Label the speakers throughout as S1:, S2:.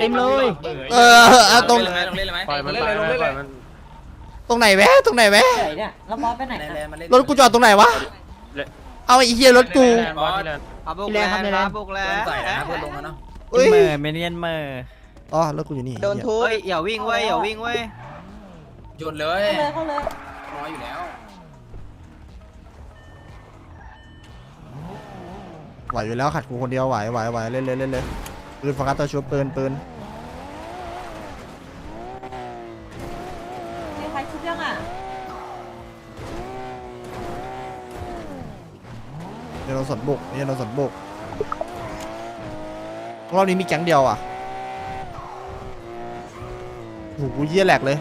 S1: เต็มเลย
S2: เออเอาตรง
S3: ลงเล่นเลยไหม
S4: ปล่อยมันไปปล่อยมัน
S2: ตรงไหนแวะตรงไหนแวะ
S5: ไหนเนี่ยแล้วบอสไปไหน
S3: ใน
S5: นะ
S3: แลนมาเล่น
S2: รถกูจอดตรงไหนวะเอาไอ้เหี้ยรถกู
S4: บอสที่แลนด์
S1: ครับบุกแล้วครับบุกแล้
S3: เพื่อน
S1: ว
S3: ใส่นะเพื่อนลงมาเนาะ
S2: เอ้ย
S1: เมอร์เมเนียนเมอร์
S2: อ๋อรถกูอยู่นี่
S1: โดนทุบอย่าวิ่งเว้ยอย่าวิ่งเว้ย
S3: หยุดเลย
S5: เข้าเลยเข้าเลย
S3: น้อยอยู่แล้ว
S2: ไหวอยู่แล้วขัดกูคนเดียวไหวไหวไหวเล่นเล่นเล่นเล่น ปืนโฟกัสตัวชูปืนปืน
S5: มีใครชุบยังอะ
S2: เดี๋ยวเราสนบุกเดี๋ยวเราสนบุกรอบนี้มีแก๊งเดียวอะโหกูเยี่ยแหลกเลย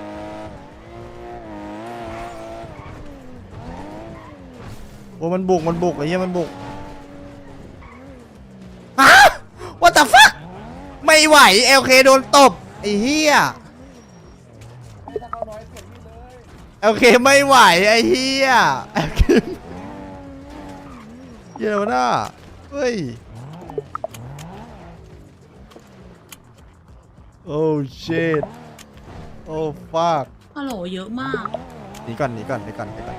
S2: โอ้มันบุกมันบุกไอ้เหี้ยมันบุก ไม่ไหว LK โดนตบไอ้เหี้ย LK ไม่ไหวไอ้เหี้ย LK เหี้ยอะน่ะเฮ้ยโอ้ shit โอ้ fuck
S6: ฮัลโหลเยอะมาก
S2: หนีก่อนหนีก่อนหนีก่อนหนีก่อน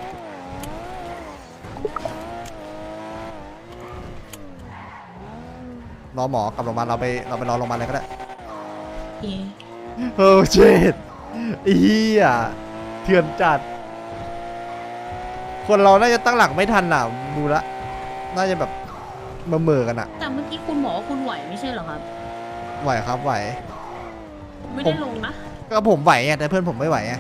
S2: รอหมอกลับโรงพยาบาลเราไปเราไปรอโรงพยาบาลเลยก็ได้
S6: เอ๊ะ
S2: โอ้เจ็ดเฮียเถื่อนจัด คนเราน่าจะตั้งหลักไม่ทันอะดูละ น่าจะแบบมาเหม่อๆกันอะ
S6: แต่เมื่อกี้คุณบอกว่าคุณไหวไม่ใช่เหรอครับ
S2: ไหวครับไหว
S6: ไม่ได้ลงนะ
S2: ก็ผมไหวไงแต่เพื่อนผมไม่ไหวไง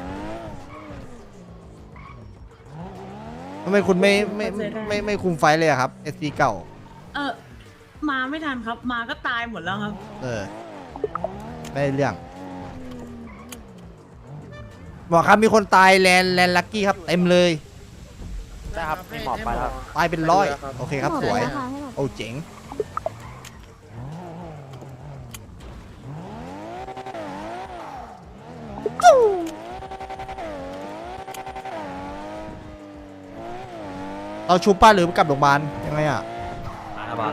S2: ทำไมคุณไม่ไม่ไม่ไม่ไม่คุมไฟท์เลยอะครับ SC เก่า
S6: เออ มาไม่ทันครับ มาก็ตายหมดแล้วครับ
S2: เออได้เรื่องบอกครับมีคนตายแลนแลนลักกี้ครับเต็มเลย
S1: ได้ครับมีหมอบไปแล้ว
S2: ตายเป็นร้อยโอเคครับสวย โอ้เจ๋งเราชุบป้าหรือกลับโรงพยาบาลยังไงอะ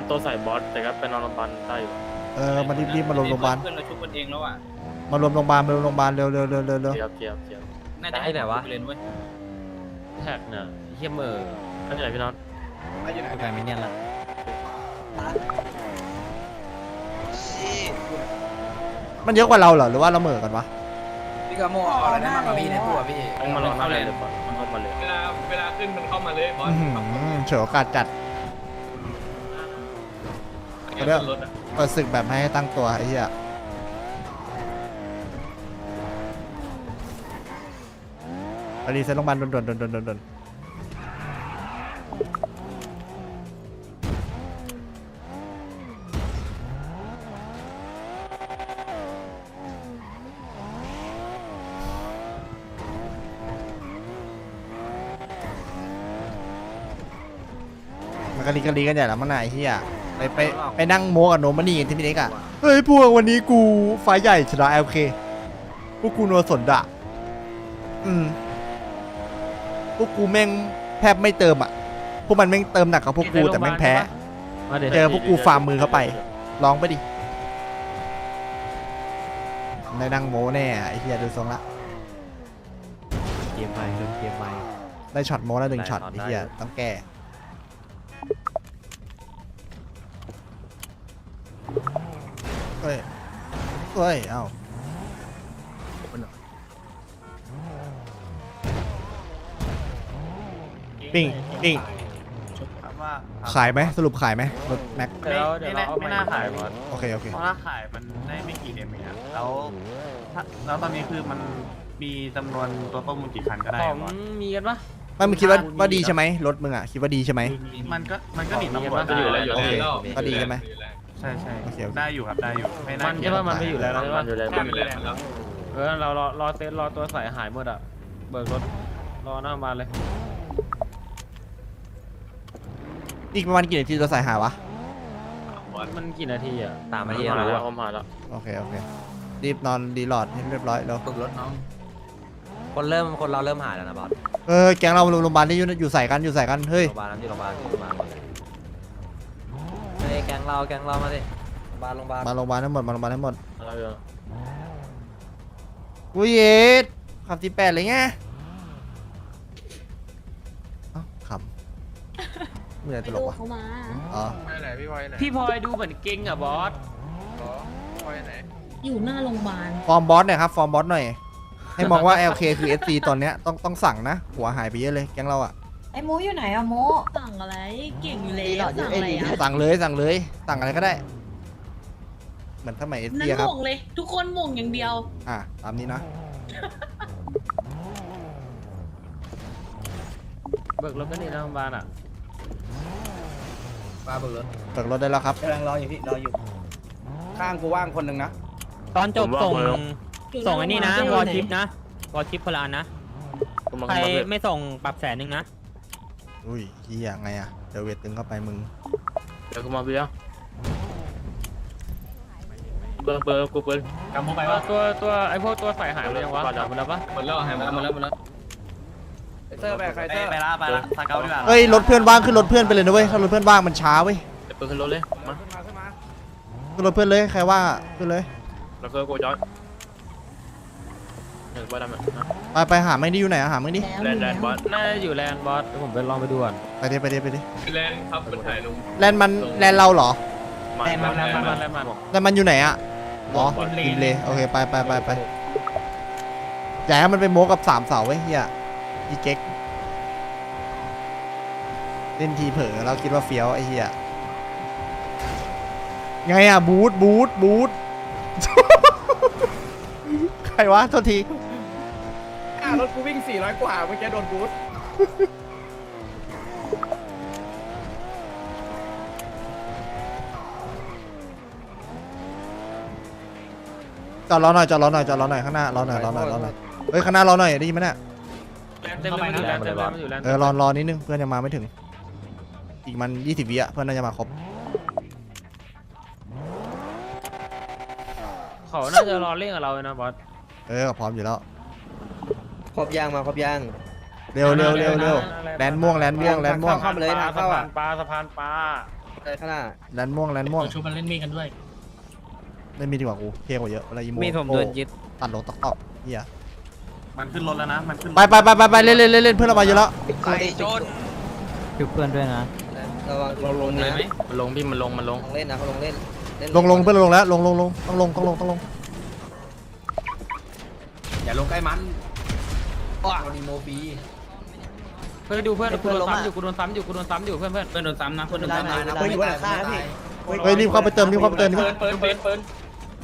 S4: ตัวใส่บอสแต่ก็ไปนอนโรงพยาบาลได้อยู่
S2: เออมารีบๆมารวมโรงพยาบาล
S3: เพื่อนเราชุบกันเองแล้วอะ
S2: มารวมโรงพยาบาลมารวมโรงพยาบาลเร็วเร็วเร็วเร็วเร็ว
S4: เกียบเกียบเกียบ
S3: น่าจะให้ไหนวะ เล่นเว้ย
S4: แท็กเนี่ยเฮียเมอร์ก็ไหนพี่น้อง
S1: ใครเมเนียนละ
S2: มันเยอะกว่าเราเหรอหรือว่าเราเหม่อกันวะ
S3: พี่กาโมเอาอะไรได้มากกว่าพี่ในตัวพี่
S4: ต้องมารอหน้าเลยเลยบอสมันเข้ามาเลย
S7: เวลาเวลาขึ้นมันเข้ามาเลยบอส
S2: อื้อหือเฉยโอกาสจัด
S7: เรื่อง
S2: เปิดศึกแบบให้ตั้งตัวไอ้เหี้ยไปรีเซ็ตโรงพยาบาลด่วนด่วนด่วนด่วนด่วนด่วนมันกะลีกะลีกันใหญ่แล้วมั้งนายเฮีย ไปไปไปนั่งโมกับโนมันนี่กันที่พี่เล็กอะเฮ้ยพวกวันนี้กูไฟล์ใหญ่ชนะเอลเคพวกกูนัวสนดะอืมพวกกูแม่งแทบไม่เติมอะพวกมันแม่งเติมหนักกว่าพวกกูแต่แม่งแพ้ เจอพวกกูฝ่ามือเข้าไปลองไปดิได้นั่งโมแน่อะไอ้เฮียดูทรงละ
S1: เกมใหม่โดนเกมใหม่
S2: ได้ช็อตโมแล้วหนึ่งช็อตไอ้เฮียต้องแก้ เฮ้ยเฮ้ย เอ้าปิ้งปิ้ง
S8: ว่า
S2: ขายไหมสรุปขายไหมรถแม็ก
S4: เดี๋ยวเดี๋ยวเราเอา
S8: ไม่
S4: ไม่
S8: น่า
S4: น่า
S8: ขา
S4: ขายย
S8: บบอ
S4: อ
S8: ส
S4: ส
S2: โอเคโอเค
S8: เพราะถ้าขายมันได้ไม่กี่เดมเองอะแล้วถ้าแล้วตอนนี้คือมันมีจำนวนตัวต้มมันกี่คันก็ได้
S4: ขอ
S8: อะ
S4: ง
S8: บอส
S4: มีกันปะ
S2: ไม่มึงคิดว่าว่าดีใช่ไหมรถมึงอะ คิดว่าดีใช่ไหม
S8: มันก็มันก็หนีตำรวจ
S4: มันก็
S8: ได้
S4: อยู่แล้วอยู่
S2: โอเค
S7: แล้ว
S2: ก็ดีใช่ไหม
S8: ใช่ใช่
S2: โอเคโอเค
S8: ได้อยู่ครับได้อยู่ไม่น่า
S4: มัน
S8: เกลีย
S4: ใช่
S8: ด
S4: ป่ะมันไม่อยู่แล้วใช่ป่ะ
S7: ใช่ไปแล้วแล้ว
S4: เออเรารอรอเต้นรอตัวใส่หายหมดอะเบิกรถรอหน้าบ้านเลย
S2: อีกประมาณกี่นาทีจะใส่หาวะ
S4: มันกี่นาทีอะ
S1: ตามมา
S4: ผ
S1: ที่
S4: มหา
S1: เรา
S4: แล้วผมหาแล้ว
S2: โอเค โอเค รีบนอนรีโหลอดให้เรียบร้อยแล้ว
S3: ฝึกรถน้อง
S1: คนเริ่มคนเราเริ่มหายแล้วนะบอส
S2: เออ แก๊งเราโรงพยาบาลที่อยู่อยู่ใส่กันอยู่ใส่กัน เฮ้ย
S1: โรงพยาบาลน้ำที่โรงพยาบาลโรงพยาบาล งเราแกงเรามาดิโรงพยาบาลโรงพยาบาล
S2: มาโรงพยาบาลทั้งหมดมาโรงพยาบาลทั้งหมด
S1: เอ
S4: อะไรอะ
S2: กูเยดขับสิบแปดเลยไงเอ้าขำไม่ได้ตลกวะอ๋อ
S4: พี่พลอยดูเหมือนเก่งอะบอส
S6: อยู่หน้าโรงพยาบาล
S2: ฟอร์มบอสหน่อยครับฟอร์มบอสหน่อยให้มองว่า LK คือ SC ตอนเนี้ยต้องต้องสั่งนะ หัวหายไปเยอะเลยแก๊งเราอะ
S5: ไอ้หมูอยู่ไหนอะหมู
S6: สั่ง อะไร เก่งอยู่แล้วสั่งอะไรอะ
S2: สั่งเลยสั่งเลยสั่งอะไรก็ได้ เหมือนสมัย SC
S6: นั่น
S2: อะครับ
S6: หม่งเลย ทุกคนหม่งอย่างเดียว
S2: อะตามนี้นะ
S4: เบิกรถก็ดีนะโรงพยาบาลอะ
S3: ปลาเบิกรถ
S2: เปิดรถได้แล้วครับ
S3: กำลังรออยู่พี่รออยู่ ข้างกูว่างคนหนึ่งนะ
S1: ตอนจบส่งส่งไอ้นี่นะ
S6: อยู่
S1: วอ
S6: ไห
S1: ลชิปนะวอลชิปพลานนะ ใครไม่ส่งปรับแสนหนึ่งนะ
S2: อุ้ยเฮียไงอะเดี๋ยวเวทตึงเข้าไปมึง
S4: เดี๋ยวกูมาเบี้ยเบอร์เบอร์กูเบอร์
S8: กำมุไป
S4: ตัว
S8: ว่า
S4: ตัวตัวไอพวกตัวใส่หายไปยังวะหมดแล้วปะ
S7: หมดแล้วหายหมดแล้ว
S3: หมดแล้วหมดแล้วเตอร์ไปใครเตอร์
S8: ไปละไปละสเกลดีกว่า
S2: เอ้ยรถเพื่อนว่างขึ้นรถเพื่อนไปเลยนะเว้ยถ้ารถเพื่อนว่างมันช้าเว้ย
S4: เดี๋ยวเปิดขึ้นรถเลยมา
S3: ขึ้นมาขึ้นมา
S2: ขึ้นรถเพื่อนเลยใครว่างอะขึ้นเลย
S4: แล้วก็กูย้อน เออว่าทำไมนะ
S2: ไปไปหาไม่ได้อยู่ไหนอะหาไม่ดิ
S4: แลนด์แลนด์บอสน่าจะอยู่แลนด์บอสเดี๋ยวผมไปลองไปดูก่อน
S2: ไปดิไปดิไปดิ
S7: แลนด์ครับมันถ่ายลง
S2: แลนด์มันแลนด์เราเหรอ
S4: มาแลนด์มันแลนด์มันแลนด์มัน
S2: แลนด์มันอยู่ไหนอะอ๋อริมเลยโอเคไปไปไปไปอย่าให้มันไปโม้กับสามเสาไว้ยเฮียอีเก๊กเล่นทีเผลอเราคิดว่าเฟี้ยวไอ้เฮียไงอะบูทบูทบูทใครวะโทษที
S3: อ่า รถกูวิ่ง 400 กว่าเมื่อกี้โดนบูท
S2: จอดรอหน่อยจอดรอหน่อยจอดรอหน่อยข้างหน้ารอหน่อยรอหน่อยรอหน่อยเฮ้ยข้างหน้ารอหน่อยได้ยินไหมเนี่ย
S4: เต็มเลยมันอยู่แลนด์เต็มเลยมันอยู่แลนด์
S2: เออรอรอนิดนึงเพื่อนยังมาไม่ถึง อีกมันยี่สิบวิอะเพื่อนน่าจะมาครบ
S4: เขาน่าจะรอเล่นกับเราเลยนะบอส
S2: เออก็พร้อมอยู่แล้ว
S3: ครบยางมาครบยาง
S2: เร็วเร็วเร็วเร็วแลนด์ม่วงแลนด์ม่วงแลนด์ม่วง
S3: เข้ามาเลยทาง
S4: สะ
S3: เข้า
S4: พา
S3: อะ
S4: นปลาสะพานปลา
S3: เลยข้างหน้า
S2: แลนด์ม่วงแลนด์ม่วง
S8: ชุบมันเล่นมีกันด้วย
S2: เล่นมีดีกว่ากูเท่กว่าเยอะเวลาอีโม
S1: มีดผมโดนยึด
S2: ตัดลงตอกตอกเฮีย
S8: มันขึ้นรถแล้วนะ มันขึ้น
S2: ไปไปไปไปไปเล่นเล่นเล่นเล่นเพื่อนเรามาเยอะแล้ว
S3: ไก่โจน
S1: ชุบเพื่อนด้วยนะ
S3: ระวังลงลง
S4: เลย
S3: นะ
S4: ไหมมันลงพี่มันลงมันลง
S3: ลงเล่นนะเขาลงเล่นเน
S2: ลงลงเพื่อนลงแล้วลงลงลงต้องลงต้องลงต้องลง
S3: อย่าลงใกล้มัน โดนอีโมฟี
S4: เพื่อนดูเพื่อนกูโดนซ้ำอยู่กูโดนซ้ำอยู่กูโดนซ้ำอยู่เพื่อนเพื่อนเพื่อนโดนซ้ำนะเพื่อนโดนซ้ำนะ
S3: เพื่อนอยู่บนหลังคาพี่
S2: เฮ้ยรีบเข้าไปเติมรีบเข้าไปเติมรีบ
S3: เปิดเปิดเปิด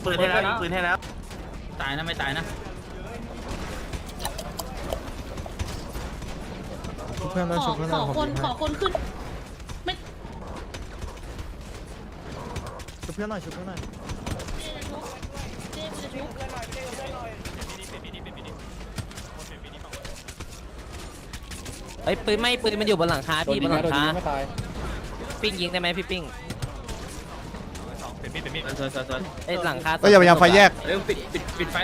S3: เปิด
S8: ปืนให้แล้วปืนให้แล้ว
S4: ตายนะไม่ตายนะ
S2: เพื่อน
S6: ข
S2: มา
S6: อ
S2: ชุบเพื่อน
S6: ขอคนขอคนขึ้นไม่
S2: ชุบเพื่อนหน่อยชุบเพื่อนหน่อย
S1: เอ้ยปืนไม่ปืนมันอยู่บนหลังคาพี่บนหลังคาปิ้งยิงได้ไหมพี่ปิ้ง
S4: สวยสวยสวย
S1: เอ้ยหลังคา
S2: ก็อย่าพยายามไฟแยก
S4: เร็วปิดปิดปิดไฟ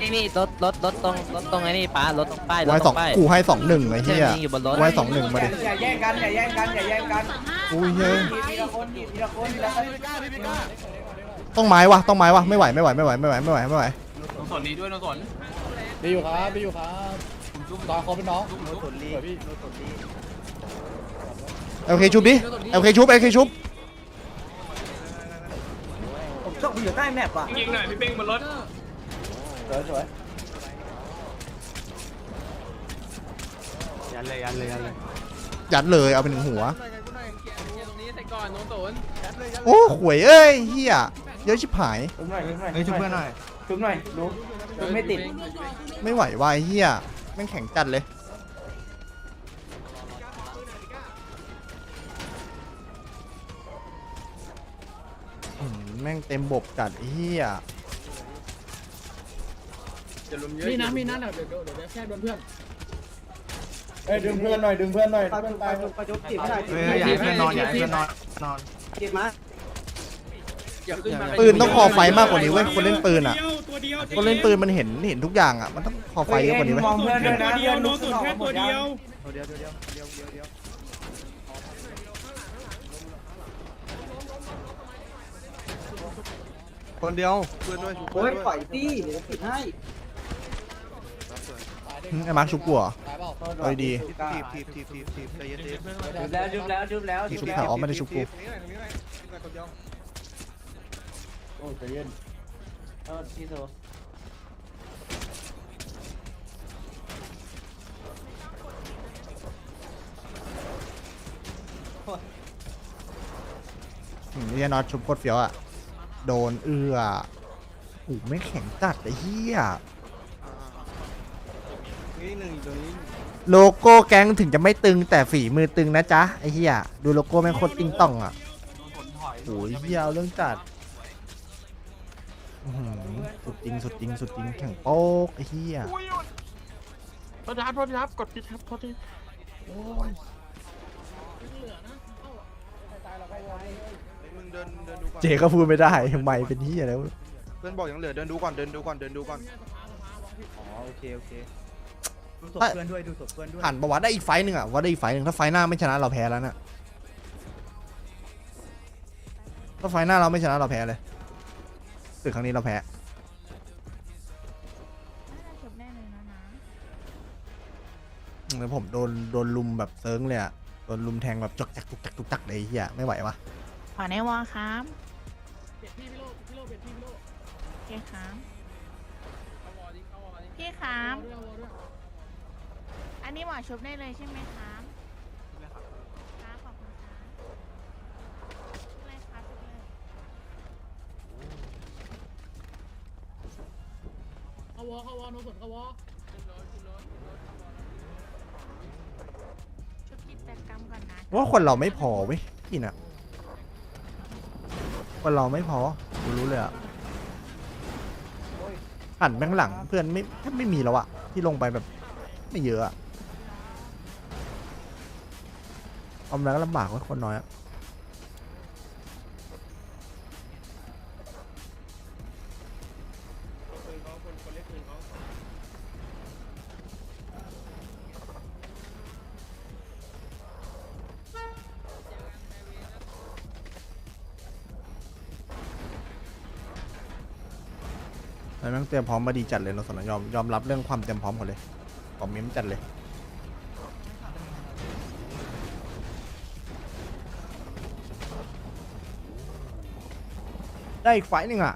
S1: นี่นี่รถรถรถตรงรถตรงไอ้นี่ป้ารถตรงป้ายรถ
S2: ไว้
S1: ต
S2: ส
S1: ร
S2: อง
S1: งป้าย
S2: กูให้สองหนึ่งไอ้
S1: เชื่
S2: เหี้ย
S1: อยิงอยู่บนรถ
S2: ไว้สองหนึ่งมาดิ
S3: อย่าแย่งกันอย่าแย่งกันอย่าแย่งกัน
S2: อุ้ยเฮ้ยต้องไม้วะต้องไม้วะไม่ไหวไม่ไหวไม่ไหวไม่ไหวไม่ไหวไม่ไหว
S8: น้องสนดีด้วยน้องสน
S9: ดีอยู่ครับดีอยู่ครับตอนเขาเป็นน้องโน้ตสนลีพี่
S2: โอเคชุบดิโอเคชุบโอเคชุบ
S3: ผมชอบอยู่ใต้แมปอะ
S7: ยิงหน่อยพี่เป้งบนรถ
S9: สวยสวย
S8: ยันเลยยันเลยยันเลย
S2: ยัดเลยเอาเป็นหนึ่งหัว โอ้หวยเอ้ยเฮียเยอะชิบหาย
S3: ชุบหน่อยชุบหน่อย
S2: เฮ้ยชุบเพื่อนหน่อย
S3: ชุบหน่อยลุกชุบไม่ติด
S2: ไม่ไหววายเฮียแม่งแข็งจัดเลย อืมแม่งเต็มบบจัดเฮีย
S9: มีนะมีนะเดี๋ยวเดี๋ยวเดี๋ยวแค่โดนเพื่อน เอ้ยดึงเพื่อนหน่อยดึงเพื่อนหน่อย
S3: ปาจุปาจุปาจุจีบไม่ได้
S8: เฮ้ยอย่าให้เพื่อนนอนอย่าให้เพื่อนนอนนอน
S3: จีบมาอย่าขึ้นมา
S2: ปืนต้องคอไฟมากกว่านี้เว้ยคนเล่นปืนอะ
S9: ตัวเดียว
S2: คนเล่นปืนมันเห็นเห็นทุกอย่างอะมันต้องคอไฟเยอะกว่านี้ไหม
S9: มองเพื่อนด้วยนะเดียวโน้ตสุดแค่ตัวเดียว
S3: คนเดียวเพื่อนด้วย
S9: โอ้ยปล่อยสิเดี๋ยวปิดให้
S2: หึไอ้มาร์คชุบกูเหรอเอาดี
S3: ทีบทีบทีบทีบทีบใจเย็น
S9: ดึบแล้วดึบแล้วดึบแล้ว
S2: ๆชุบขาอ๋อไม่ได้ชุบกู
S9: โอ้ใจเย็นเออพี่โซ
S2: อืมนี่น็อตชุบโคตรเฟี้ยวอะ โดนเอื้อโอ้โหไม่งแข็งจัดไอ้เหี้ย
S3: นี่หนึ่งอยู่ตรงนี้
S2: โลโก้แก๊งถึงจะไม่ตึงแต่ฝีมือตึงนะจ๊ะไอ้เหี้ยดูโลโก้แม่งโคตรติ้งต้องอะโอ้ยเหี้ยเอาเรื่องจัดอื้อหือสุดจริงสุดจริงสุดจริงแข่งโป๊กไอ้เหี้ย
S8: โทษครับโทษครับกดผิดครับโทษที
S3: มึงเดินเดินดูก่อน
S2: เจก็พูดไม่ได้ไม่เป็นเหี้ยแล้ว
S3: เพื่อนบอกยังเหลือเดินดูก่อนเดินดูก่อนเดินดูก่อน
S9: อ๋อโอเคโอเค ดูศพ
S2: ถ้า
S9: เพื่อนด้วยดูศพเพื่อนด้วย
S2: ผ่านประวัติได้อีกไฟต์หนึ่งอะว่าได้อีกไฟต์หนึ่งถ้าไฟต์หน้าไม่ชนะเราแพ้แล้วน่ะถ้าไฟต์หน้าเราไม่ชนะเราแพ้เลยศึกครั้งนี้เราแพ้
S5: จบแน่เลยนะนะ
S2: แล้วผมโดนโดนลุมแบบเซิร์งเลยอะโดนลุมแทงแบบจกจักจุกจักจุกจักเลยไอ้เหี้ยไม่ไหววะ
S5: ขอในวอครับ
S9: เปลี่ยนพี่พี่โลพี่โลเปลี่ยนพี่พี่โล
S5: โอเคครับพี่ครับ
S9: เอาด้วยเอาด้วย
S5: อันนี้หมอชุบได้เลยใช่ไหมครับครับขอบคุณครับชุบเลยครับชุบเลย
S9: เข้าวอเข้าวอโน้ตสุดเข้าวอ
S5: ชุบกิจกรรมก่อนนะ
S2: ว่าคนเราไม่พอเว้ยพี่น่ะคนเราไม่พอกูรู้เลยอะหันแบงหลังเพื่อนไม่แทบไม่มีแล้วอะที่ลงไปแบบ ไม่เยอะอะเอาแล้วก็ลำบากว่าคนน้อยอะแล้วแม่งเตรียมพร้อมมาดีจัดเลยเราสนยอมยอมรับเรื่องความเตรียมพร้อมเขาเลย คอมเมนต์จัดเลย ได้อีกไฟหนึ่งอะ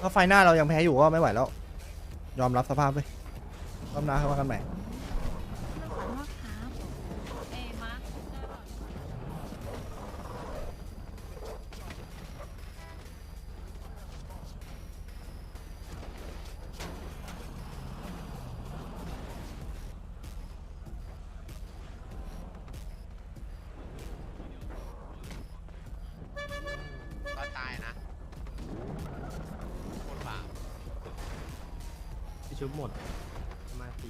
S2: ถ้าไฟหน้าเรายังแพ้อยู่ก็ไม่ไหวแล้ว ยอมรับสภาพเลยรอบหน้าเข้ามากันใหม่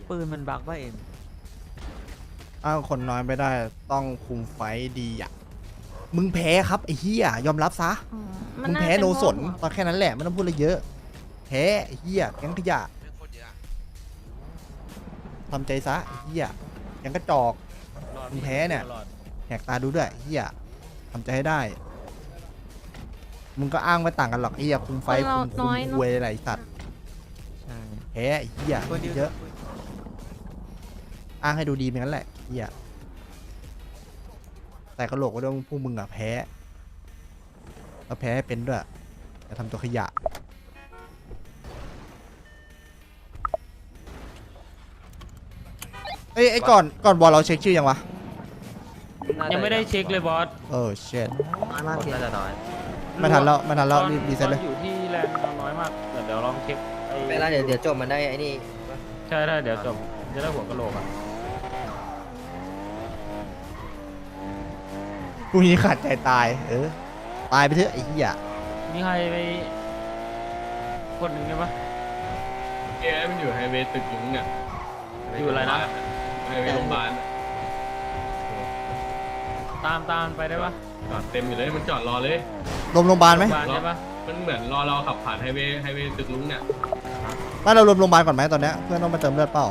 S4: ปืนมันบักป่ะเอ็ม
S2: อ้างคนน้อยไม่ได้ต้องคุมไฟต์ดีอะ มึงแพ้ครับไอ้เหี้ยยอมรับซะ
S5: อื
S2: มึงาแพ้
S5: จะ
S2: โนสน
S5: ง่วงเหรอ
S2: ตอนแค่นั้นแหละไม่ต้องพูดอะไรเยอะ แพ้ไอ้เหี้ยแก๊งขยะทำใจซะไอ้เหี้ยแก๊งกระจอก มึงแพ้เนี่ย แหกตาดูด้วยไอ้เหี้ยทำใจให้ได้ มึงก็อ้างไม่ต่างกันหรอกไอ้เหี้ยคุมไฟท์คุมคุมคุยอะไรไอ้สัตว์
S1: ใช่
S2: แพ้ไอ้เหี้ยเยอะ อ้างให้ดูดีเป็นงั้นแหละไอ้เหี้ยแต่กระโหลกก็ต้องพวกมึงอะแพ้แล้วแพ้ให้เป็นด้วยจะทำตัวขยะ เอ้ยไอ้ก่อนก่อนบอลเราเช็คชื่อยังวะ
S4: ยังไม่ได้เช็คเลยบอส
S2: เออเช็ด
S1: คนน่าจะน้อย
S2: ไม่ทันแล้วไม่ทันแล้วรีบรีเซ็ตเลย
S4: อยู่ที่แลนด์น้อยมากเดี๋ยวเดี๋ยวลองเช็คไอ้
S1: เวลาเดี๋ยวเดี๋ยวจบมันได้ไอ้นี่
S4: ใช่ได้เดี๋ยวจบจะได้หัวกะโหลกอะ
S2: พรุ่งนี้ขาดใจตาย เออ ตายไปเถอะไอ้เหี้ย
S4: มีใครไปคนหนึ่งได้ปะ
S7: แกมันอยู่ไฮเวย์ตึกหลุงเนี่ย
S4: อยู่อะไรนะ
S7: ไฮเวย์โรงพยาบาล
S4: ตามตามไปได้ปะ
S7: จอดเต็มอยู่เลยมันจอดรอเลย
S2: ลมโรงพยาบาลไหม
S4: บ้านได้ปะ
S7: มันเหมือนรอเราขับผ่านไฮเวย์ไฮเวย์ตึกลุงเนี่ย
S2: มาเรารวมโรงพยาบาลก่อนไหมตอนเนี้ยเพื่อนต้องมาเติมเลือดเปล่า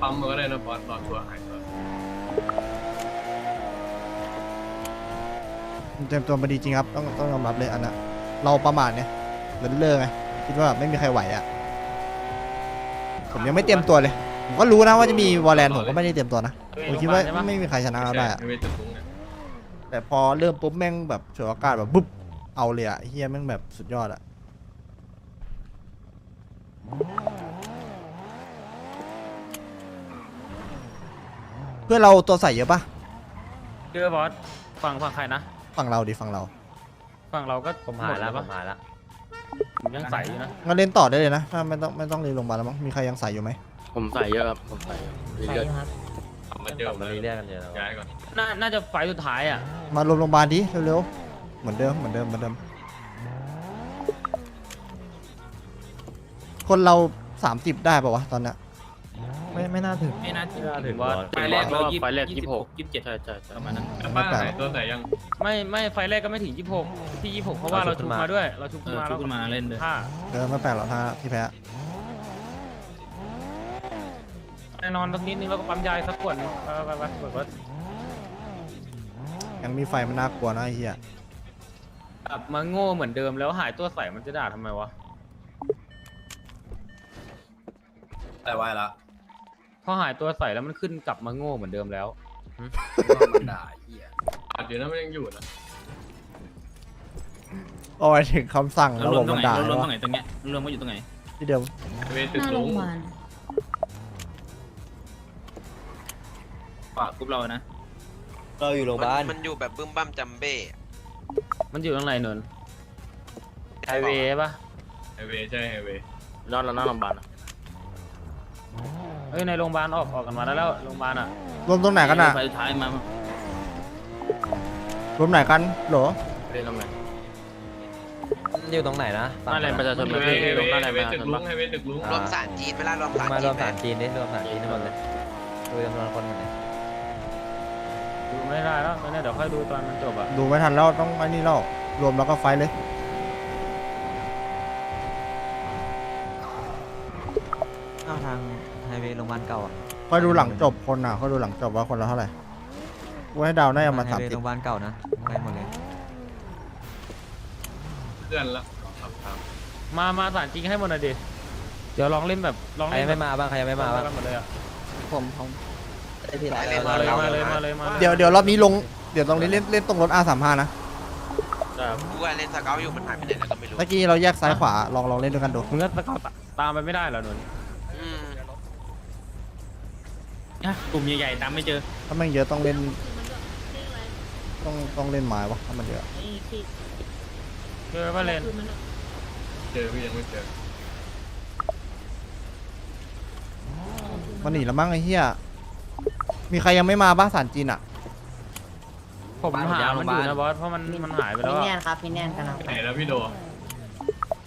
S7: ปั๊มมันก็ได้นะบอสรอตัวหายตัว
S2: เตรียมตัวมาดีจริงครับ ต้องต้องยอมรับเลยอันน่ะ เราประมาทเนี่ยเลินเล่อไงคิดว่าไม่มีใครไหวอะ ผมยังไม่เตรียมตัวเลย ผมก็รู้นะว่าจะมีวอลเลนผมก็ไม่ได้เตรียมตัวนะ ผมคิดว่าไม่มีใครชนะเราได้อะ
S7: ไฮเวย์ตึกลุงเนี่ย
S2: แต่พอเริ่มปุ๊บแม่งแบบเฉวยโอกาสแบบปุ๊บเอาเลยอะเฮียแม่งแบบสุดยอดอะเพื่อนเราตัวใส่เยอะปะ
S4: เดือบอสฝั่งฝั่งใครนะ
S2: ฝั่งเราดิฝั่งเรา
S4: ฝั่งเราก็
S1: ผมหายแล้ว
S4: ม
S1: ผ
S4: ด
S1: มหายแล้ว
S4: ผมยังใส่อยู่นะ
S2: งั้นเล่นต่อได้เลยนะ ถ้าไม่ต้องไม่ต้องเรียนโรงพยาบาลแล้วมั้ง มีใครยังใส่อยู่ไหม
S7: ผมใส่เยอะครับ ผมใส่เยอะทำมาเจอ
S1: มันมีเรื่องกันเยอะ
S7: ย้ายก่อน
S4: น่าน่าจะไฟล์สุดท้ายอะ
S2: มารวมโรงพยาบาลดิเร็วๆ เหมือนเดิมเหมือนเดิมเหมือนเดิม คนเรา30ได้ปะวะตอนเนี้ย
S1: ไม่ไม่น่าถึง
S4: ไม่น่า
S1: ไม่น่าถึ
S4: ถึ
S1: ง
S4: งว่า
S1: บอส
S4: ไฟล์แรกเรา
S7: ไฟล์แรก
S4: ยี่สิบหกยี่สิบเจ็ดใช่ใช่ประมาณนั้น
S7: แล้วป้าหายตัวใส่ยัง
S4: ไม่ไม่ไฟล์แรกก็ไม่ถึงยี่สิบหกที่ยี่สิบหกเพราะว่าเราชุบมาด้วย เราชุบมาแล้วมาเล่นด้วย
S2: เดิมไม่แปลกหรอกถ้าที่แพ้
S4: แน่นอนสักนิดนึงแล้วก็ปั๊มยาสักขวดนึงไปไปไปไปไป
S2: ยังมีไฟมันน่ากลัวนะไอ้เหี้ย
S4: กลับมาโง่เหมือนเดิมแล้วหายตัวใส่มันจะด่าทำไมวะ
S3: แต่ไว้ละ
S4: พอหายตัวใส่แล้วมันขึ้นกลับมาโง่เหมือนเดิมแล้ว
S3: มันด่าเหี้ย
S7: อาจอยู่นะมันยังอยู่นะ
S2: เอาไปถึงคำสั่งระบบมันด่า
S4: รวม
S2: วะ
S4: ตรงไหนตรงเนี้ยรวมก็อยู่ตรงไหน
S2: ที่เดิม
S7: ไฮเวย์ตึ
S6: ห
S7: ก
S6: น้าโร
S7: ลุ
S6: ง
S7: ง
S6: พยาบาล
S4: ฝากกรุ๊ปเรานะ
S1: เราอยู่โรงพยาบาล
S10: มันอยู่แบบบึ้มบั้มจัมเบ้
S4: มันอยู่ตรงไหนนนไฮเวย์ปะ
S7: ไฮเวย์ใช่ไฮเวย์
S4: นอนเราหน้าโรงพยาบาล เฮ้ยในโรงพยาบาลออกออกกันมาแล้วแล้วโรงพยาบาลอะ
S2: รวมตรงไหนกันอะ
S4: ไฟสุดท้ายมาร
S2: วมไหนกันโหรอ
S4: เล่นตรงไหน
S1: อยู่ตรงไหนนะ
S4: หน้าแลนด์ประชาชน
S7: ไฮเวย์ไฮเวย์ไฮเวย์ตึกลุงไฮเวย์ตึกลุง
S10: รวมสารจีนไหมล่ะรวมสาร
S1: มา
S10: จี
S1: รวนม
S10: ไหม
S1: สารจีนดิรวมสารจีนทั้งหมดเลยดูจำนวนคนกันเลย
S4: ดูไม่ได้แล้วตอนนี้เดี๋ยวค่อยดูตอนมันจบอะ
S2: ดูไม่ทันแล้วต้องไอ้นี่แล้วรวมแล้วก็ไฟท์เลย
S1: เวย์โรงพยาบาลเก่าอะ
S2: ค่อยดูหลังจบคนอะค่อยดูหลังจบว่าคนละเท่าไหร่กูให้เดาวน่าจะมาสามสิบ
S1: โรงพยาบาลเก่านะไปหมดเลย
S7: เพื่อนละขับตาม
S4: มา มาสารจริงให้หมดหน่อยดิ เดี๋ยวลองเล่นแบบลอง
S1: ใคร
S4: เล่
S1: ยั
S4: น
S1: งไม่มาบ้างใครยังไม่มาบ้าง
S4: กันหมดเลยอะ
S1: ผมผม
S4: มาเลยมาเลยมาเลยมาเลย
S2: เดี๋ยวเดี๋ยวรอบนี้ลงเดี๋ยวตรงนี้เล่นเล่นตรงรถ R35 นะ
S10: กูว่าเล่นสเกลอยู่มันหายไปไหนแล้วก็ไม่รู้
S2: เมื่อกี้เราแยกซ้ายขวาลองลองเล่นด้วยกันดู
S4: มึงก็ตามไปไม่ได้เหรอหนุน กลุ่มใหญ่ๆตามไม่เจอ
S2: ถ้าแม่งเยอะต้องเล่นต้องต้องเล่นไม้วะถ้ามันเยอะ
S6: ไอ้ที่
S4: เจอว่าเล่น
S6: คือมัน
S7: เจอพี่ยังไม่เจอ
S2: มันหนีแล้วมั้งไอ้เหี้ยมีใครยังไม่มาบ้าสารจีนอะ
S4: ผมหามันอยู่นะบอสเพราะมันมันหายไปแล้ว
S6: พี่
S4: อะ
S6: แนนครับพี่แนนกำลัง
S7: ไหนแล้วพี่โด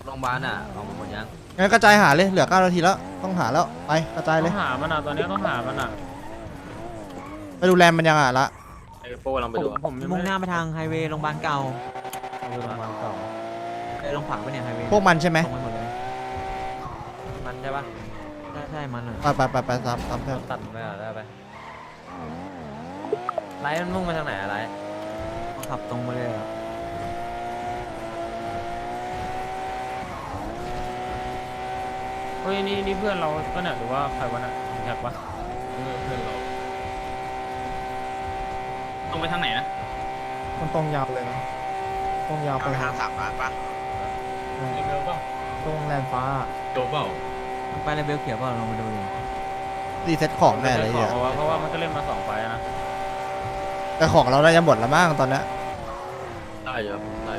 S1: โรงพยาบาลอะออกมาหมดยัง
S2: งั้นกระจายหาเลยเหลือ9นาทีแล้วต้องหาแล้วไปกระจายเล
S4: ต้
S2: ย
S4: องหามันอะตอนนี้ต้องหามันอะ
S2: ไปดูแลมันยังอะละ
S4: ไอ้โป้ลองไปดูผมยัง
S1: มุ่ง
S4: ไม่
S1: หน้าไปทางไฮเวย์โรงพยาบาลเก่าโรงพยาบาลเก่าไอ้ลงขวาไปเนี่ยไฮเวย์
S2: พวกมันใช่ไหม
S1: ตรงไปหมดเลยมันใช่ปะใช่ใช่มันอะ
S2: ไปไปไปไปตามตามเพื่อน
S1: ตัดไปอะได้ไปไลท์มันมุ่งมาทางไหนอะไรขับตรงมาเลยอะ
S4: เฮ้ยนี่นี่เพื่อนเราก็เนี่ยหรือว่าใครวะน่ะแท็กปะ
S7: เพื่อนเพื่อนเรา
S4: ต รงไปทางไหนนะ
S2: มันตรงยาวเลยนะตรงยาว
S10: เอา
S2: ไป
S10: ไปทางสามล้านปะ
S7: เลเวลเปล่า
S2: ตรงแลนฟ้า
S7: โดเปล่า
S1: มันไปเลเวลเขียวเปล่าลองมาดูดิ
S2: รีเซ็ตของแน่เลย
S4: ข
S2: เหี้
S4: อยงเพราะว่ามันก็เล่นมาสองไฟล์นะ
S2: แต่ของเราได้ยังหมดแล้วมั้งตอนเนี้ย
S4: ได้อยู่ได้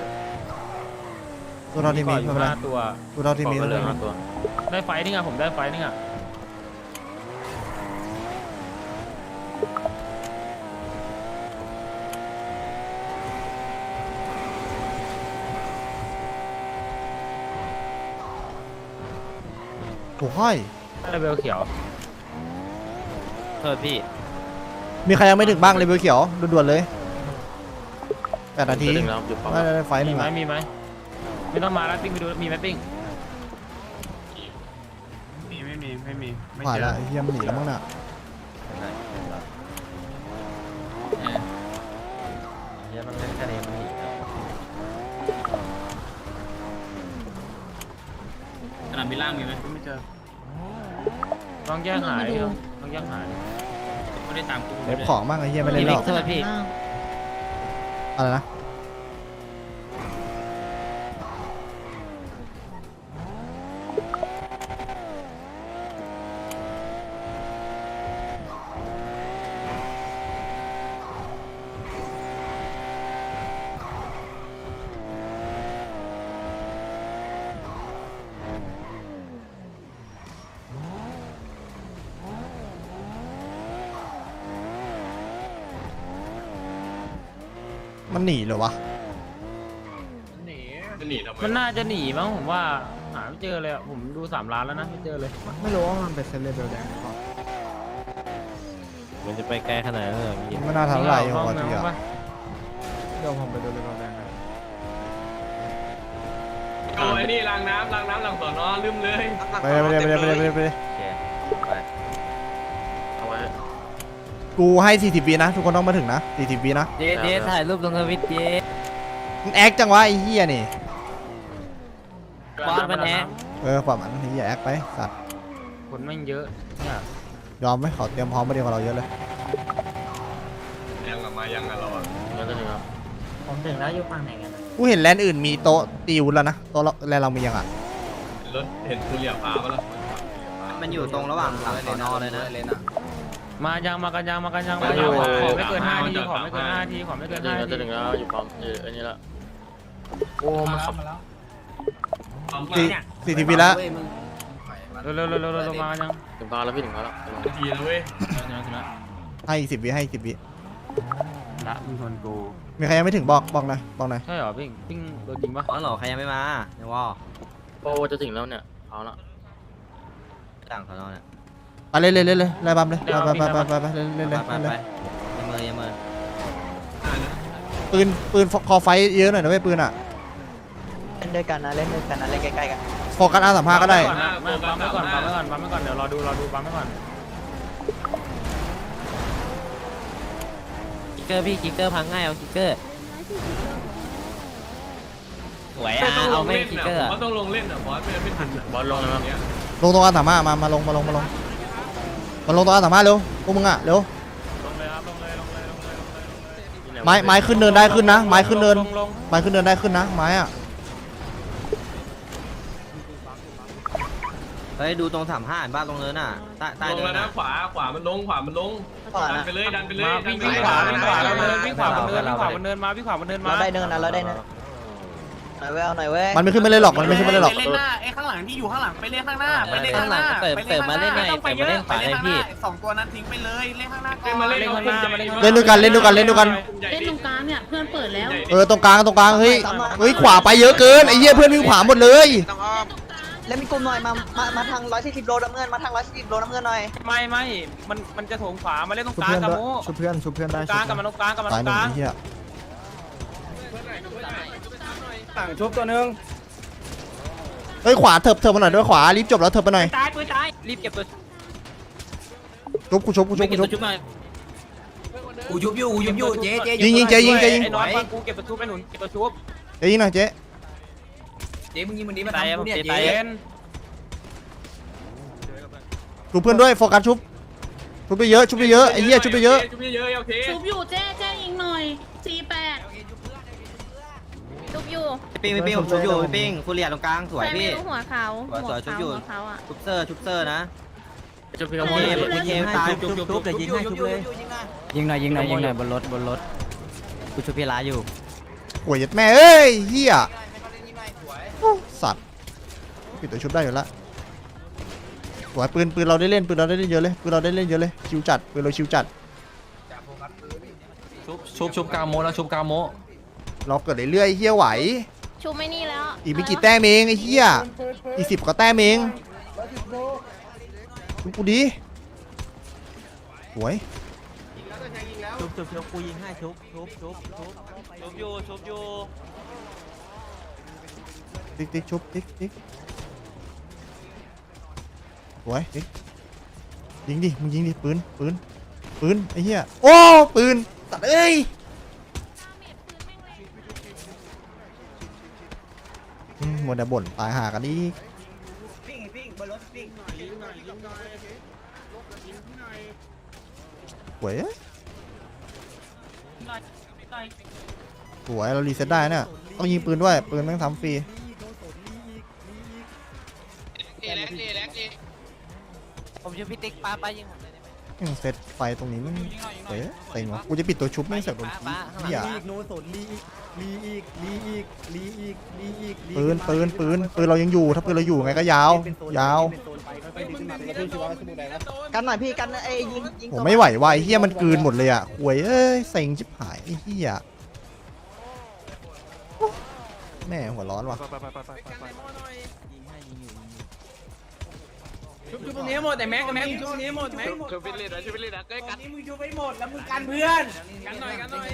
S2: ตัวเราที่มี
S4: อ
S2: ไม่
S4: ยู่
S2: เป็นไร
S4: ห้าตัว
S2: ตัวเราที่มี
S4: ข
S2: ไม่
S4: อ
S2: เป็น
S4: เหลื
S2: ไร
S4: อห้าตัวได้ไฟล์นี่ไงผมได้ไฟล์นี่ไง
S2: ห้อย
S4: ได้เลเวลเขียว
S1: โทษพี่
S2: มีใครยังไม่ถึงบ้างเลเวลเขียวด่วนๆเลยแปดนาที
S7: ถึงแล้วอยู่ปั๊ม
S2: ได้ได้ไฟล์ห
S4: มี
S2: นึ่ง
S4: ไหม
S2: อะ
S4: มีไหมไม่ต้องมาแล้วปิ้งไปดูมีไหมปิ้ง
S8: มีไม่มีไม่มีไม่
S2: ผ่าน
S8: เจ
S2: แล้ว
S8: อ
S2: ไอ้เฮียมันหนีแล้วมั้งน่ะ
S1: เดี๋ยวมันเล่นแค่นี้มันหนี
S4: สนามบินล่างมีไหม
S8: ไม่เจอ
S4: ลองแยกหายดิลองแยกหายไม่ได้ตามกู
S2: เล็บของบ้างไอ้เฮียไม่เล่นหรอก
S1: ใช่ไหมพี่
S2: อะไรนะ มันหนีเหรอวะ
S3: หนี
S4: มันน่าจะหนีมั้งผมว่าหาไม่เจอเลยอะผมดูสามล้านแล้วนะไม่เจอเลย
S9: ไม่รู้ว่ามันเป็นเซเลเบลแดงหรือเปล่า
S1: มันจะไปไกลขนาดนั้นเลยพี่
S2: มันน่าทำอะไร
S4: จริง
S2: หั
S4: เห
S2: ว
S4: ร
S2: ที
S4: เข้าเมือง
S2: อะ
S4: ปะ
S9: เดี๋ยวผมไปดูเลเบลแดงกัน
S3: โอ้ยนี่ล้างน้ำล้างน้ำหลังสอนอลืมเลย
S2: ไปเลยไปเลยไปเลยไปเลยไปเลย
S1: โอเคไกู
S2: ให้ 40วินะ ทุกคนต้องมาถึงนะ 40วินะ
S1: เจ๊เจ๊ถ่ายรูปลงทวิตเจ๊
S2: มึงแอคจังวะไอ้เฮียนี่
S1: บอสมันแอะ
S2: เออความมันไอ้เฮียแอคไปสัตว์
S4: คนแม่งเยอะเนี่ย
S2: ยอมไหมขอเตรียมพร้อมมาเดียวกับเราเยอะเลย
S3: ยังกับมายังกับเราอะ
S7: แล้วก็ถึงแล้ว
S6: ผมถึงแล้วอยู่ฝั่งไหนกัน
S2: กูเห็นแลนด์อื่นมีโต๊ะตีวุ้นแล้วนะโต๊ะเราแลนด์เรามียังอะ
S3: รถเห็นคือเหลี่ยมฟ้าปะล่ะ
S1: มันอยู่ตรงระหว่างหลังสอนอเลยนะเลนอะ
S4: มายังมากันยังมากันยังมายังขอขอไม่เกินห้าทีขอไม่เกินห้าทีขอไม่เกิน
S7: จะถึง
S4: ห้า
S7: แล้ว
S4: ที
S7: จะถึงแล้วอยู่ปั๊มเอออันนี้ละโอ้มาขับ
S2: สี่สี่สิบวิแล้ว
S4: เร็วเร็วเร็วเร็วเร็วมากันยัง
S7: ถึงพาแล้วพี่ถึงพาแล้ว
S3: ทีนะเว้ย
S4: ถึงแล้วถึงแล้ว
S2: ให้อีกสิบวิให้อีกสิบวิ
S8: ละมีคนกู
S2: มีใครยังไม่ถึงบอกบอกหน่อยบอกหน่อย
S4: ใช่เหรอปิ้งปิ้งโดนจริงปะ
S1: อ๋อเหรอใครยังไม่มายังว่า
S7: โอ้จะถึงแล้วเนี่ยเอาละ
S1: หลังสอนอเนี่ย
S2: ไปเลยเลยเลยเลยไล่บัมเลยไปไปไปไปไปเลยเลยเลย
S1: ไป
S2: เลย
S1: ไปยังมือยังมือ
S2: ปืนปืนคอไฟเยอะหน่อยนะเว้ยปืนอะ
S6: เล่นด้วยกันนะเล่นด้วยกันนะเล่นใกล้ๆกัน
S2: โฟกัสอาสามห้าก็ได้
S4: ปั๊มไม่ปั๊มไม่ก่อนปั๊มไม่ก่อนปั๊มไม่ก่อนเดี๋ยวรอดูรอดูปั๊มไม่ก่อน
S1: คิกเกอร์พี่คิกเกอร์พังง่ายเอาคิกเกอร์สวยอะเอาไม่คิกเกอร์
S3: ว่าต้องลงเล่นอะบอสไม่เป็นทัน
S7: บอลลงแล้วมั้ง
S2: ลงตรงอาสามห้ามามาลงมาลงมาลง มาลงตรงอาสามห้าเร็วพวกมึงอะเร็ว
S4: ลงเลยครับลงเลยลงเลยลงเลยลงเลย
S2: ไม้ไม้ขึ้นเนินได้ขึ้นนะไม้ขึ้นเนิน
S4: ลงลง
S2: ไม้ขึ้นเนินได้ขึ้นนะไม้อะ
S1: เฮ้ยดูตรงสามห้าบ้านตรงเนินน่ะใต้ใต้
S3: ลง
S1: เนิ
S3: แล้ว
S1: น
S3: นะ
S1: น่ะ
S3: ขวาขวามันลงขวามันลงดันไปเลยดันไปเลย
S4: มาวิ่งวิ่งขวาวิ่งขวาบนเนินวิ่งขวาบนเนินวิ่งขวาบนเนินมาวิ่งขวาบนเนินมา
S6: เราได้เนินนะเราได้เนิน หน่อยเว้ยเอาหน่อยเว้ย
S2: มันไม่ขึ้นไม่เลยหรอกมันไม่ขึ้นไม่เลยหรอก
S8: เล่นหน้าไอ้ข้างหลังที่อยู่ข้างหลังไปเล่นข้างหน้าไปเล่น
S1: ข้า
S8: ข้างง
S1: ห
S8: ห
S1: ลั
S8: น้าง
S1: เติมเติมมาเล่นไงเติมมาเล่นขวาเลยพี่
S8: สองตัวนั้นทิ้งไปเลยเล่นข้างหน้าก่
S3: มา
S8: อน
S3: เล่น
S4: เล่นข้างหน้ามาเล่นข้างห
S2: เล่นด้วยกันเล่นด้วยกันเล่นด้วยกัน
S6: เล่นตรงกลางเนี่ยเพื่อนเปิดแล้ว
S2: เออตรงกลางตรงกลางเฮ้ยเฮ้ยขวาไปเยอะเกินไอ้เหี้ยเพื่อนวิ่งขวาหมดเลย
S10: ต้องอ้อม
S6: แล้วมีกลุ่มหน่อยมามามาทางร้อยสี่สิบโลน้ำเงินมาทางร้อยสี่สิบโลน้ำเงินหน่อย
S4: ไม่ไม่มันมันจะโถงขวามาเล่นตรง
S9: ชุบ
S4: กลาง
S9: เพื่อน
S4: กับ
S9: ด้วย
S4: โม
S9: ชุบเพื่อนชุบเพื่อนได้
S4: กลางกับมันตรงกลางกับมันต
S2: ตาย
S4: รง
S2: ห
S4: ก
S2: นึ่ง
S4: ลาง
S2: ไอ้เหี้ย
S3: ต่างชุบตัวนึง
S2: เฮ้ยขวาเถิบเถิบมาหน่อยด้วยขวารีบจบแล้วเถิบมาหน่อย
S4: ตายปืนตายรีบเก็บตัว
S2: ชุบกูชุบกูชุบ
S4: เก็
S2: กู
S4: บ
S2: ชุบ
S4: ตัวชุบหน่อย
S1: กูยุบอยู่กูยุบอยู่เจ๊เจ๊
S2: ยิงยิงเจ๊ยิงเจ๊ยิง
S4: ไอ้น้อยฟังกูเก็บตัวชุบไอ้หนุนเก็บตัวชุบ
S2: เจ๊ยิงหน่อยเจ๊
S1: เจ๊มึงยิงมันดีมา
S4: ตาย
S1: ทำกูเนี่ย
S4: ตา
S1: เจ๊
S4: ยเย็น
S2: ชุบเพื่อนด้วยโฟกัสชุบชุบไปเยอะชุบไปเยอะไอ้เหี้ยชุบไปเยอะ
S3: ชุบเยอะโอเค
S6: ชุบอยู่เจ๊เจ๊ยิงหน่อยสี่แปด
S5: ชุบอยู่
S1: ปิ้งปิ้งผมชุบอยู่ปิ้งฟูเรียตรงกลางสวย
S5: ใครไม่
S1: พี่
S5: รู้หัวเขา
S1: สวยสวยชุบอยู่
S5: หัวเขาอะ
S1: ชุบเซอร์ชุบเซอร์นะ
S7: จะพี่
S1: โอ
S7: ขโม
S1: เค
S7: ย
S1: โอเคตายชุบชุบชุบจะยิงให้ชุบเลยยิงหน่อยยิงหน่อยยิงหน่อยบนรถบนรถกูชุบพี่ร้าอยู่
S2: ป่วยยัดแม่เอ้ยเหี้ยโอ้สัตว์ปิดตัวชุบได้อยู่ละสวยปืนปืนเราได้เล่นปืนเราได้เล่นเยอะเลยปืนเราได้เล่นเยอะเลยชิวจัดปืนเราชิวจัด
S4: ชุบชุบชุบกลางโมแล้วชุบกลางโม
S2: เราเกิดเรื่อยๆเหี้ยไหว
S5: ชุบไม่นี่แล้ว
S2: อีกไม่กี่แต้มเองไอ้เหี้ยอีกสิบกว่าแต้มเองดูกูดีสวย
S9: ชุบชุบชุบกูยิงให้ชุบชุบชุบชุบ
S10: ชุบอยู่ชุบอยู่
S2: ติ๊กติ๊กชุบติ๊กติ๊กสวยติ๊กยิงดิมึงยิงดิปืนปืนปืนไอ้เหี้ยโอ้ปืนตัดเอ้ย มมัวแต่บ่นตายหากันอีก
S11: ปิ้งปิ้งบนรถปิ้ง
S2: สวยอะสวยเรารีเซ็ตได้เนี่ยต้องยิงปืนด้วย ปืนแม่งทำฟรี
S10: เอเล็กเอเล็ก
S9: ผมชื่อพี่ติ๊กป้าป้ายิงผมเล ยได้ไหม
S2: แม่งเซตไฟตรงนี้มันสวยอะเต็งวะกูจะปิดตัวชุบแม่งเสียโดนทีเหี้ย
S9: โนสนลีอีกลีอีกลีอีกลีอีกลีอีก
S2: ปืนปืนปืนปืนเรายังอยู่ถ้าปืนเราอยู่ไงก็ยาวยาว
S11: กันหน่อยพี่กันเอ้ยยิงยิง
S2: ผมไม่ไหวว่ะไอ้เหี้ยมันกลืนหมดเลยอะหวยเอ้ยเซ็งชิบหายไอ้เหี้ยโอ้แม่หัวร้อนว่ะ
S3: ชุบชุบตรงนี้หมดแต่แม็กแม็กชุบตรงนี้หมดแม็ก
S10: ชุบฟิลเลตนะชุบฟิลเลตนะใกล้กัน
S3: นี่มึงชุบไปหมดแล้วมึงกันเพื่อนกันหน่อยกันหน่อย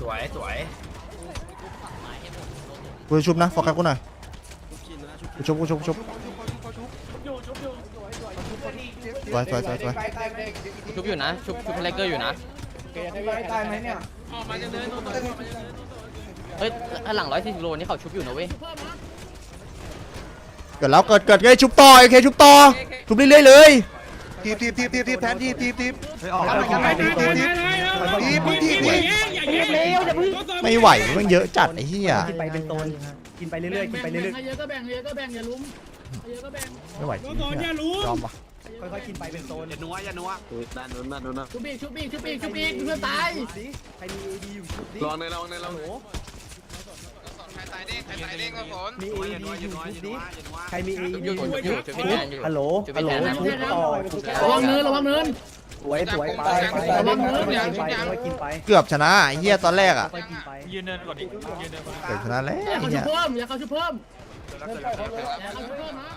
S12: สวยสวย
S2: กูจะชุบนะโฟกัสกูหน่อยกูชุบกูชุบกูชุบสวยสวยสวยสวย
S13: ชุบอยู่นะ ชุบชุบไลเกอร์อยู่นะ
S12: ได้ไหมเนี่ย
S3: ออกมาจะเดินตรง
S13: เฮ้ย เฮ้ยหลังร้อยสี่สิบโลนี่เขาชุบอยู่นะเว้ย
S2: เกิดแล้วเกิดเกิดไงชุบต่อโอเคชุบต่อชุบเรื่อยๆเลยทีบทีบทีบทีบทีแทนทีบทีบทีบทีบทีบทีบทีบมึงทีบดิไม่ไหวมันเยอะจัดไอ้เหี้ยกิน
S9: ไปเป็นตนกินไปเรื่อยๆกินไปเรื่อย
S14: ๆเยอะก็แบ่งเยอะก็แบ่งอย่าลุ้มเยอะก็แบ่ง
S2: ไม่ไหวจริงยอมปะ
S9: ค่อยๆกินไปเป็นโซน
S15: อย่านัวอย่านัว
S10: ด้านนู้นด้านนู้นนะ
S14: ชุบอีกชุบอีกชุบอีกชุบอีกเพื่อนตาย
S9: ใครมีดีอยู่ชุบดิ
S10: ลองในเราในเราโห ใครตายเด้งก็ฝน
S9: มีเอ
S15: อย่า
S9: ดี
S15: นัว
S9: อ
S15: อย่า
S9: ยู่
S15: นัว
S9: ชุ
S15: อย่า
S9: บ
S15: นั
S9: ดิ
S15: วอย่านัว
S9: ใครมีเอ
S13: ชุบ
S9: ดี
S13: อยู่
S9: อยู่
S13: ชุบอยู่ชุบพี่แทนอยู่
S9: ฮัลโหล
S13: ชุบ
S9: ฮัล
S13: พี่
S9: โหล
S13: แทนนะ
S9: ชุบต่อชุบต่อ
S14: ระวังเนินระวังเนิน
S9: สวยสวยไปไปไประวังเนินกินไปค่อยๆกินไป
S2: เกือบชนะไอ้เหี้ยตอนแรกอะ
S9: ค่อยๆกินไป
S3: ยืนเดินก่อนดิยืนเดินก่อน
S2: เกือบชนะแล้ว
S14: อย่า
S2: ไอ้
S14: เข้าชุ
S2: เหี้
S14: บ
S2: ย
S14: เพิ่มอย่าเข้าชุบเพิ่มอย่าเข้าชุบเพิ่มนะ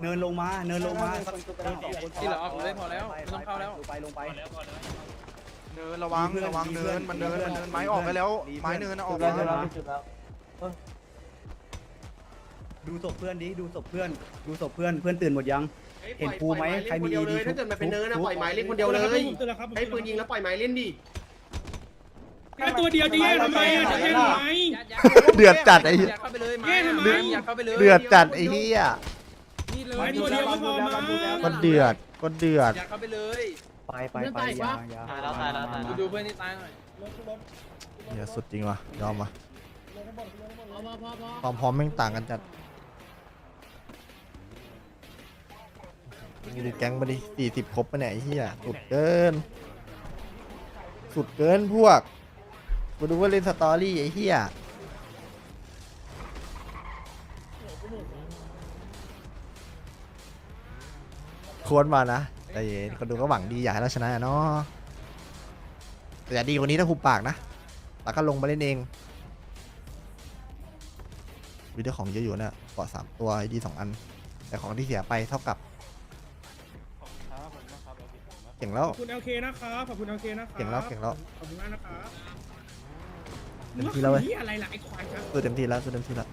S9: เนินลงมาเนินลงมาสัก
S3: ที่เหลือออกเลยพอแล้วไม่ต้องเข้าแล้ว
S9: ลงไปลงไป
S12: เนินระวังระวังเนินมันเนินมันเนินไม้ออกไปแล้วไม้เนินออก
S9: แล้
S12: แล้วว
S9: ดูศพเพื่อนดิ ดูศพเพื่อน ดูศพเพื่อน เพื่อนตื่นหมดยัง เห็นภูไหมใครมีเอดี
S12: ถ้าเกิดมันเป็นเนินนะปล่อยไม้เล่นคนเดียวเลยให้ปืนยิงแล้วปล่อยไม้เล่นดิ
S14: แค่ตัวเดียวจะแย่ทำไมอะจะแย่ทำไม
S2: เดือดจัดไอ้เหี้ย
S3: อยากเข้าไปเลยมา
S14: แย่ทำไม
S3: อยากเข้าไปเลย
S2: เดือดจัดไอ้เหี้ย
S3: นี่เลย
S14: ตัวเดียวก็พอมา
S2: ก็เดือดก็เดือด
S3: อยากเข้าไปเลย
S9: ไปไปไปยางยาง
S10: ตายแล้วตายแล้วตายแล้ว
S3: ดูเพื่อนที่ตายหน่อย
S2: เหี้ยสุดจริงว่ะยอมว่ะ
S14: พอพอพอพอ
S2: ความพร้อมแม่งต่างกันจัด มีดิแก๊งมาดิสี่สิบครบปะเนี่ยไอ้เหี้ยสุดเกิน สุดเกินพวกกูดูว่าเล่นสตอรี่ไอ้เหี้ยควรมานะใจเย็นคนดูก็หวังดีอยากให้เราชนะอะเนาะแต่อย่าดีกว่านี้ถ้าหุบปากนะ แล้วก็ลงมาเล่นเองวิดีโอของเยอะอยู่เนี่ยเกาะสามตัวไอดีสองอัน แต่ของที่เสียไปเท่ากับ เก่งแล้ว
S14: ขอบคุณโอเคนะครับ ขอบคุณโอเคนะครับ
S2: เก่งแล้วเก่งแล้ว
S14: ขอบคุณมากนะครับ
S2: เต็มที่แล้วเว้ย
S14: นี่อะไรล่ะไอ้ควายครับ
S2: สู้เต็มที่แล้วสู้เต็มที่แล้ว